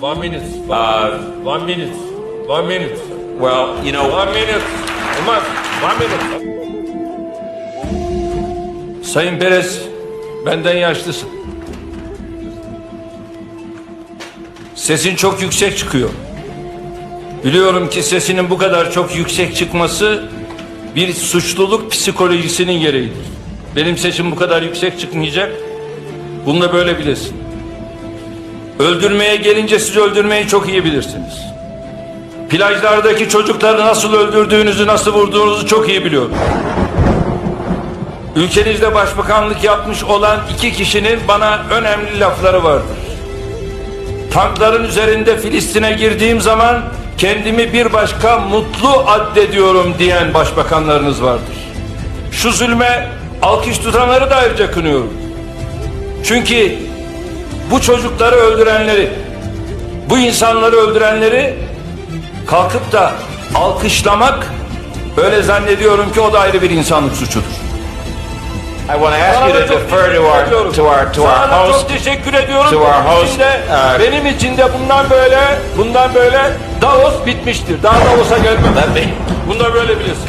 One minute. Uh, One minute. One minute. well, you know, One minute. Olmaz. One minute. Sayın Perez, benden yaşlısın. Sesin çok yüksek çıkıyor. Biliyorum ki sesinin bu kadar çok yüksek çıkması bir suçluluk psikolojisinin gereğidir. Benim sesim bu kadar yüksek çıkmayacak. Bunu da böyle bilesin. Öldürmeye gelince siz öldürmeyi çok iyi bilirsiniz. Plajlardaki çocukları nasıl öldürdüğünüzü, nasıl vurduğunuzu çok iyi biliyorum. Ülkenizde başbakanlık yapmış olan iki kişinin bana önemli lafları vardır. Tankların üzerinde Filistin'e girdiğim zaman kendimi bir başka mutlu addediyorum diyen başbakanlarınız vardır. Şu zulme alkış tutanları da ayrıca kınıyorum. Çünkü bu çocukları öldürenleri, bu insanları öldürenleri kalkıp da alkışlamak öyle zannediyorum ki o da ayrı bir insanlık suçudur. I want to ask Sana you to çok defer to our to our to our çok host. teşekkür ediyorum. to our Benim host, için de- uh, benim için de bundan böyle bundan böyle Davos bitmiştir. Daha Davos'a gelmem. Let me Bunu da böyle bilirsin.